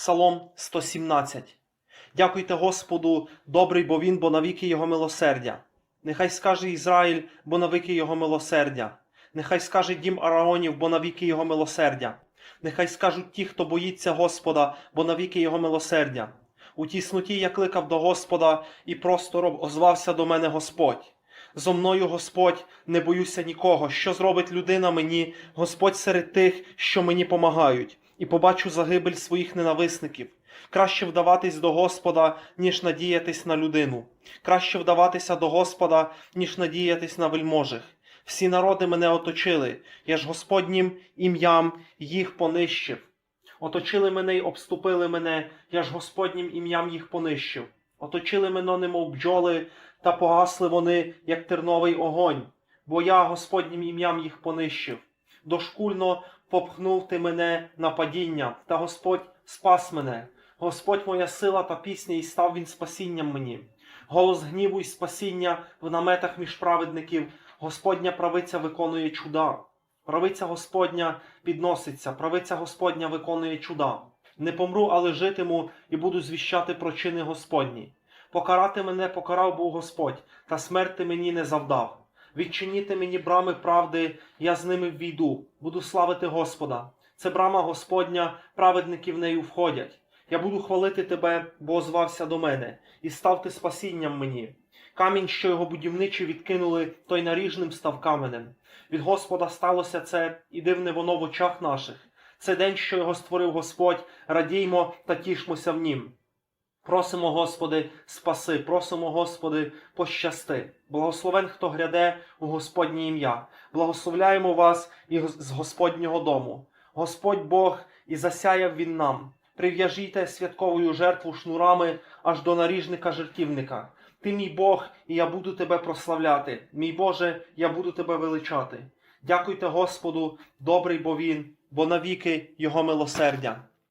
Псалом 117. Дякуйте Господу, добрий, бо Він, бо навіки Його милосердя. Нехай скаже Ізраїль, бо навіки Його милосердя. Нехай скаже дім Араонів, бо навіки Його милосердя. Нехай скажуть ті, хто боїться Господа, бо навіки Його милосердя. У тісноті я кликав до Господа, і простором озвався до мене Господь. Зо мною Господь, не боюся нікого. Що зробить людина мені, Господь серед тих, що мені помагають, і побачу загибель своїх ненависників. Краще вдаватись до Господа, ніж надіятись на людину. Краще вдаватися до Господа, ніж надіятись на вельможих. Всі народи мене оточили, я ж Господнім ім'ям їх понищив. Оточили мене й обступили мене, я ж Господнім ім'ям їх понищив. Оточили мене, немов бджоли, та погасли вони, як терновий огонь, бо я Господнім ім'ям їх понищив. Дошкульно попхнув ти мене на падіння, та Господь спас мене. Господь моя сила та пісня, і став він спасінням мені. Голос гніву і спасіння в наметах між праведників, Господня правиця виконує чуда. Правиця Господня підноситься, правиця Господня виконує чуда. Не помру, але житиму і буду звіщати про чини Господні. Покарати мене покарав був Господь, та смерти мені не завдав. Відчиніти мені брами правди, я з ними ввійду, буду славити Господа. Це брама Господня, праведники в нею входять. Я буду хвалити тебе, бо озвався до мене, і став ти спасінням мені. Камінь, що його будівничі відкинули, той наріжним став каменем. Від Господа сталося це, і дивне воно в очах наших. Це день, що його створив Господь, радіймо та тішмося в нім. Просимо, Господи, спаси, просимо, Господи, пощасти. Благословен, хто гряде у Господнє ім'я. Благословляємо вас і з Господнього дому. Господь Бог, і засяяв він нам. Прив'яжіте святковою жертву шнурами аж до наріжника жертівника. Ти мій Бог, і я буду тебе прославляти. Мій Боже, я буду тебе величати. Дякуйте Господу, добрий бо він, бо навіки Його милосердя.